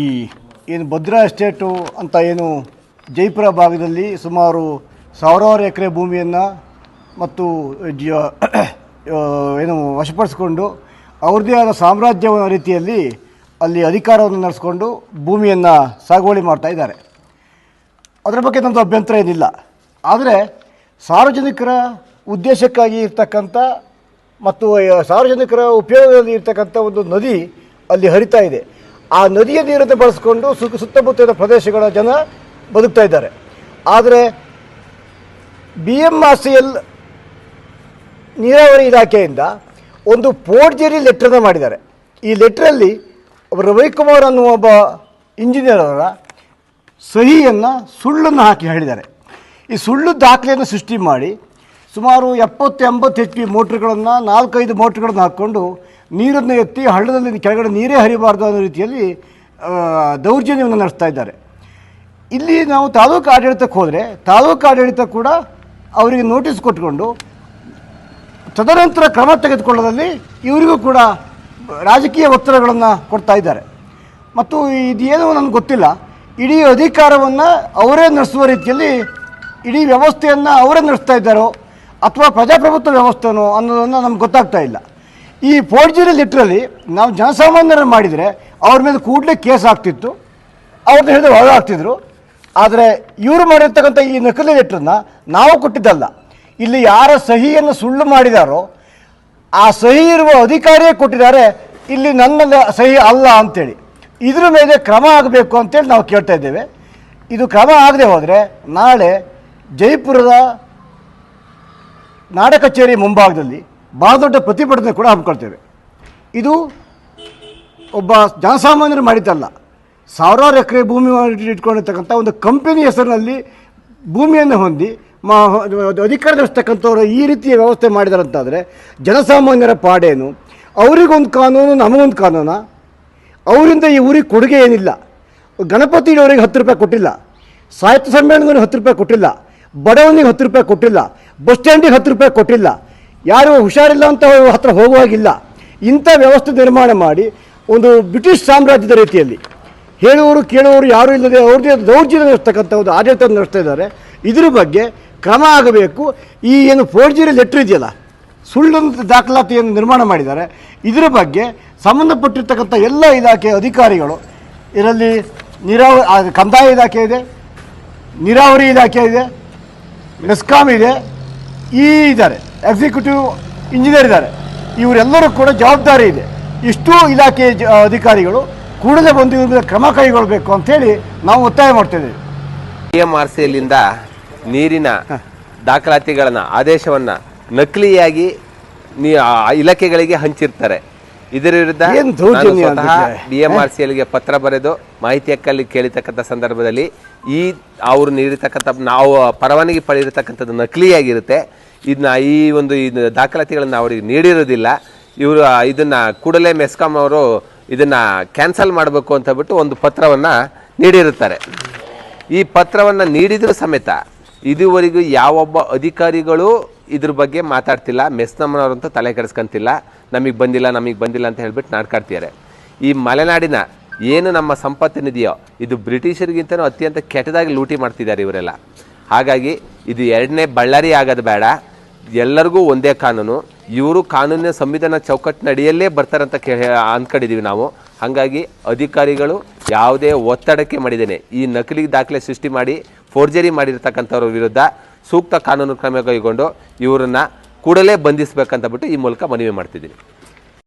ಈ ಏನು ಭದ್ರಾ ಎಸ್ಟೇಟು ಅಂತ ಏನು ಜೈಪುರ ಭಾಗದಲ್ಲಿ ಸುಮಾರು ಸಾವಿರಾರು ಎಕರೆ ಭೂಮಿಯನ್ನು ಮತ್ತು ಏನು ವಶಪಡಿಸಿಕೊಂಡು ಅವ್ರದ್ದೇ ಆದ ಸಾಮ್ರಾಜ್ಯವನ್ನು ರೀತಿಯಲ್ಲಿ ಅಲ್ಲಿ ಅಧಿಕಾರವನ್ನು ನಡೆಸ್ಕೊಂಡು ಭೂಮಿಯನ್ನು ಸಾಗುವಳಿ ಮಾಡ್ತಾ ಇದ್ದಾರೆ. ಅದರ ಬಗ್ಗೆ ನಮ್ಮದು ಅಭ್ಯಂತರ ಏನಿಲ್ಲ. ಆದರೆ ಸಾರ್ವಜನಿಕರ ಉದ್ದೇಶಕ್ಕಾಗಿ ಇರ್ತಕ್ಕಂಥ ಮತ್ತು ಸಾರ್ವಜನಿಕರ ಉಪಯೋಗದಲ್ಲಿ ಇರ್ತಕ್ಕಂಥ ಒಂದು ನದಿ ಅಲ್ಲಿ ಹರಿತಾ ಇದೆ. ಆ ನದಿಯ ನೀರನ್ನು ಬಳಸಿಕೊಂಡು ಸುತ್ತ ಸುತ್ತಮುತ್ತಲಿನ ಪ್ರದೇಶಗಳ ಜನ ಬದುಕ್ತಾ ಇದ್ದಾರೆ. ಆದರೆ B M R C L ನೀರಾವರಿ ಇಲಾಖೆಯಿಂದ ಒಂದು ಪೋರ್ಜರಿ ಲೆಟ್ರನ್ನು ಮಾಡಿದ್ದಾರೆ. ಈ ಲೆಟ್ರಲ್ಲಿ ರವಿಕುಮಾರ್ ಅನ್ನುವ ಒಬ್ಬ ಇಂಜಿನಿಯರ್ ಅವರ ಸಹಿಯನ್ನು ಸುಳ್ಳನ್ನು ಹಾಕಿ ಹೇಳಿದ್ದಾರೆ. ಈ ಸುಳ್ಳು ದಾಖಲೆಯನ್ನು ಸೃಷ್ಟಿ ಮಾಡಿ ಸುಮಾರು ಎಪ್ಪತ್ತು ಎಂಬತ್ತು ಎಚ್ ಪಿ ಮೋಟ್ರ್ಗಳನ್ನು, ನಾಲ್ಕೈದು ಮೋಟ್ರ್ಗಳನ್ನು ಹಾಕ್ಕೊಂಡು ನೀರನ್ನು ಎತ್ತಿ ಹಳ್ಳದಲ್ಲಿ ಕೆಳಗಡೆ ನೀರೇ ಹರಿಬಾರ್ದು ಅನ್ನೋ ರೀತಿಯಲ್ಲಿ ದೌರ್ಜನ್ಯವನ್ನು ನಡೆಸ್ತಾ ಇದ್ದಾರೆ. ಇಲ್ಲಿ ನಾವು ತಾಲೂಕು ಆಡಳಿತಕ್ಕೆ ಹೋದರೆ, ತಾಲೂಕು ಆಡಳಿತ ಕೂಡ ಅವರಿಗೆ ನೋಟಿಸ್ ಕೊಟ್ಕೊಂಡು, ತದನಂತರ ಕ್ರಮ ತೆಗೆದುಕೊಳ್ಳೋದಲ್ಲಿ ಇವರಿಗೂ ಕೂಡ ರಾಜಕೀಯ ಒತ್ತಡಗಳನ್ನು ಕೊಡ್ತಾ ಇದ್ದಾರೆ. ಮತ್ತು ಇದೇನು ನನಗೆ ಗೊತ್ತಿಲ್ಲ, ಇಡೀ ಅಧಿಕಾರವನ್ನು ಅವರೇ ನಡೆಸುವ ರೀತಿಯಲ್ಲಿ, ಇಡೀ ವ್ಯವಸ್ಥೆಯನ್ನು ಅವರೇ ನಡೆಸ್ತಾ ಇದ್ದಾರೋ ಅಥವಾ ಪ್ರಜಾಪ್ರಭುತ್ವ ವ್ಯವಸ್ಥೆನೋ ಅನ್ನೋದನ್ನು ನಮ್ಗೆ ಗೊತ್ತಾಗ್ತಾ ಇಲ್ಲ. ಈ ಫೋರ್ಜರಿ ಲಿಟ್ರಲ್ಲಿ ನಾವು ಜನಸಾಮಾನ್ಯರನ್ನು ಮಾಡಿದರೆ ಅವ್ರ ಮೇಲೆ ಕೂಡಲೇ ಕೇಸ್ ಆಗ್ತಿತ್ತು. ಅವ್ರನ್ನ ಹಿಡಿದು ಹೊರ ಆಗ್ತಿದ್ರು ಆದರೆ ಇವರು ಮಾಡಿರ್ತಕ್ಕಂಥ ಈ ನಕಲಿ ಲೆಟ್ರನ್ನ ನಾವು ಕೊಟ್ಟಿದ್ದಲ್ಲ. ಇಲ್ಲಿ ಯಾರ ಸಹಿಯನ್ನು ಸುಳ್ಳು ಮಾಡಿದಾರೋ ಆ ಸಹಿ ಇರುವ ಅಧಿಕಾರಿಯೇ ಕೊಟ್ಟಿದ್ದಾರೆ. ಇಲ್ಲಿ ನನ್ನ ಸಹಿ ಅಲ್ಲ ಅಂತೇಳಿ. ಇದ್ರ ಮೇಲೆ ಕ್ರಮ ಆಗಬೇಕು ಅಂತೇಳಿ ನಾವು ಕೇಳ್ತಾ ಇದ್ದೇವೆ. ಇದು ಕ್ರಮ ಆಗದೆ ಹೋದರೆ ನಾಳೆ ಜೈಪುರದ ನಾಡ ಕಚೇರಿ ಮುಂಭಾಗದಲ್ಲಿ ಭಾಳ ದೊಡ್ಡ ಪ್ರತಿಭಟನೆ ಕೂಡ ಹಮ್ಮಿಕೊಳ್ತೇವೆ. ಇದು ಒಬ್ಬ ಜನಸಾಮಾನ್ಯರು ಮಾಡಿದ್ದಲ್ಲ. ಸಾವಿರಾರು ಎಕರೆ ಭೂಮಿ ಇಟ್ಕೊಂಡಿರ್ತಕ್ಕಂಥ ಒಂದು ಕಂಪನಿ ಹೆಸರಿನಲ್ಲಿ ಭೂಮಿಯನ್ನು ಹೊಂದಿ, ಮಾ ಅಧಿಕಾರ ನಡೆಸ್ತಕ್ಕಂಥವ್ರು ಈ ರೀತಿಯ ವ್ಯವಸ್ಥೆ ಮಾಡಿದಾರಂತಾದರೆ ಜನಸಾಮಾನ್ಯರ ಪಾಡೇನು? ಅವರಿಗೊಂದು ಕಾನೂನು, ನಮಗೊಂದು ಕಾನೂನ? ಅವರಿಂದ ಈ ಊರಿಗೆ ಕೊಡುಗೆ ಏನಿಲ್ಲ. ಗಣಪತಿ ಅವರಿಗೆ ಹತ್ತು ರೂಪಾಯಿ ಕೊಟ್ಟಿಲ್ಲ. ಸಾಹಿತ್ಯ ಸಮ್ಮೇಳನದವ್ರಿಗೆ ಹತ್ತು ರೂಪಾಯಿ ಕೊಟ್ಟಿಲ್ಲ. ಬಡವನಿಗೆ ಹತ್ತು ರೂಪಾಯಿ ಕೊಟ್ಟಿಲ್ಲ. ಬಸ್ ಸ್ಟ್ಯಾಂಡಿಗೆ ಹತ್ತು ರೂಪಾಯಿ ಕೊಟ್ಟಿಲ್ಲ. ಯಾರು ಹುಷಾರಿಲ್ಲ ಅಂತ ಹತ್ರ ಹೋಗುವಾಗಿಲ್ಲ. ಇಂಥ ವ್ಯವಸ್ಥೆ ನಿರ್ಮಾಣ ಮಾಡಿ ಒಂದು ಬ್ರಿಟಿಷ್ ಸಾಮ್ರಾಜ್ಯದ ರೀತಿಯಲ್ಲಿ ಹೇಳುವವರು ಕೇಳುವವರು ಯಾರೂ ಇಲ್ಲದೆ ಅವ್ರದ್ದೇ ದೌರ್ಜನ್ಯ ನಡೆಸ್ತಕ್ಕಂಥ ಒಂದು ಆಡಳಿತ ನಡೆಸ್ತಾ ಇದ್ದಾರೆ. ಇದ್ರ ಬಗ್ಗೆ ಕ್ರಮ ಆಗಬೇಕು. ಈ ಏನು ಫೋರ್ಜರಿ ಲೆಟ್ರ್ ಇದೆಯಲ್ಲ ಸುಳ್ಳು ದಾಖಲಾತಿಯನ್ನು ನಿರ್ಮಾಣ ಮಾಡಿದ್ದಾರೆ. ಇದರ ಬಗ್ಗೆ ಸಂಬಂಧಪಟ್ಟಿರ್ತಕ್ಕಂಥ ಎಲ್ಲ ಇಲಾಖೆಯ ಅಧಿಕಾರಿಗಳು, ಇದರಲ್ಲಿ ನೀರಾವ ಕಂದಾಯ ಇಲಾಖೆ ಇದೆ, ನೀರಾವರಿ ಇಲಾಖೆ ಇದೆ ಮೆಸ್ಕಾಮ್ ಇದೆ ಈ ಇದ್ದಾರೆ ಎಕ್ಸಿಕ್ಯೂಟಿವ್ ಇಂಜಿನಿಯರ್ ಇದ್ದಾರೆ. ಇವರೆಲ್ಲರೂ ಕೂಡ ಜವಾಬ್ದಾರಿ ಇದೆ. ಇಷ್ಟು ಇಲಾಖೆ ಜ ಅಧಿಕಾರಿಗಳು ಕೂಡಲೇ ಬಂದು ಇವ್ರ ಕ್ರಮ ಕೈಗೊಳ್ಳಬೇಕು ಅಂತೇಳಿ ನಾವು ಒತ್ತಾಯ ಮಾಡ್ತಿದ್ದೀವಿ. ಡಿ ಎಂ ಆರ್ ಸಿಯಲ್ಲಿಂದ ನೀರಿನ ದಾಖಲಾತಿಗಳನ್ನ ಆದೇಶವನ್ನ ನಕಲಿಯಾಗಿ ನೀ ಇಲಾಖೆಗಳಿಗೆ ಹಂಚಿರ್ತಾರೆ. ಇದರ ವಿರುದ್ಧ? ಡಿ ಎಂ ಆರ್ ಸಿ ಎಲ್ಗೆ ಪತ್ರ ಬರೆದು ಮಾಹಿತಿ ಹಕ್ಕಲ್ಲಿ ಕೇಳಿರ್ತಕ್ಕಂಥ ಸಂದರ್ಭದಲ್ಲಿ ಈ ಅವರು ನೀಡಿರ್ತಕ್ಕಂಥ ನಾವು ಪರವಾನಗಿ ಪಡೆದಿರ್ತಕ್ಕಂಥದ್ದು ನಕಲಿಯಾಗಿರುತ್ತೆ. ಇದನ್ನ ಈ ಒಂದು ಇದು ದಾಖಲಾತಿಗಳನ್ನು ಅವರಿಗೆ ನೀಡಿರೋದಿಲ್ಲ. ಇವರು ಇದನ್ನು ಕೂಡಲೇ ಮೆಸ್ಕಾಂ ಅವರು ಇದನ್ನು ಕ್ಯಾನ್ಸಲ್ ಮಾಡಬೇಕು ಅಂತ ಬಿಟ್ಟು ಒಂದು ಪತ್ರವನ್ನು ನೀಡಿರುತ್ತಾರೆ. ಈ ಪತ್ರವನ್ನು ನೀಡಿದರೂ ಸಮೇತ ಇದುವರೆಗೂ ಯಾವೊಬ್ಬ ಅಧಿಕಾರಿಗಳು ಇದ್ರ ಬಗ್ಗೆ ಮಾತಾಡ್ತಿಲ್ಲ. ಮೆಸ್ನಮ್ಮನವ್ರಂತೂ ತಲೆ ಕೆಡಿಸ್ಕೊಂತಿಲ್ಲ. ನಮಗೆ ಬಂದಿಲ್ಲ ನಮಗೆ ಬಂದಿಲ್ಲ ಅಂತ ಹೇಳ್ಬಿಟ್ಟು ನಾಡ್ಕಾಡ್ತಿದ್ದಾರೆ. ಈ ಮಲೆನಾಡಿನ ಏನು ನಮ್ಮ ಸಂಪತ್ತಿನಿದೆಯೋ, ಇದು ಬ್ರಿಟಿಷರಿಗಿಂತನೂ ಅತ್ಯಂತ ಕೆಟ್ಟದಾಗಿ ಲೂಟಿ ಮಾಡ್ತಿದ್ದಾರೆ ಇವರೆಲ್ಲ. ಹಾಗಾಗಿ ಇದು ಎರಡನೇ ಬಳ್ಳಾರಿ ಆಗೋದು ಬೇಡ. ಎಲ್ಲರಿಗೂ ಒಂದೇ ಕಾನೂನು. ಇವರು ಕಾನೂನಿನ ಸಂವಿಧಾನ ಚೌಕಟ್ಟಿನಡಿಯಲ್ಲೇ ಬರ್ತಾರಂತ ಕೇ ಅಂದ್ಕೊಂಡಿದ್ದೀವಿ ನಾವು. ಹಾಗಾಗಿ ಅಧಿಕಾರಿಗಳು ಯಾವುದೇ ಒತ್ತಡಕ್ಕೆ ಮಾಡಿದ್ದೇನೆ. ಈ ನಕಲಿ ದಾಖಲೆ ಸೃಷ್ಟಿ ಮಾಡಿ, ಫೋರ್ಜರಿ ಮಾಡಿರ್ತಕ್ಕಂಥವ್ರ ವಿರುದ್ಧ ಸೂಕ್ತ ಕಾನೂನು ಕ್ರಮ ಕೈಗೊಂಡು ಇವರನ್ನು ಕೂಡಲೇ ಬಂಧಿಸಬೇಕಂತ ಬಿಟ್ಟು ಈ ಮೂಲಕ ಮನವಿ ಮಾಡ್ತಿದ್ದೀನಿ.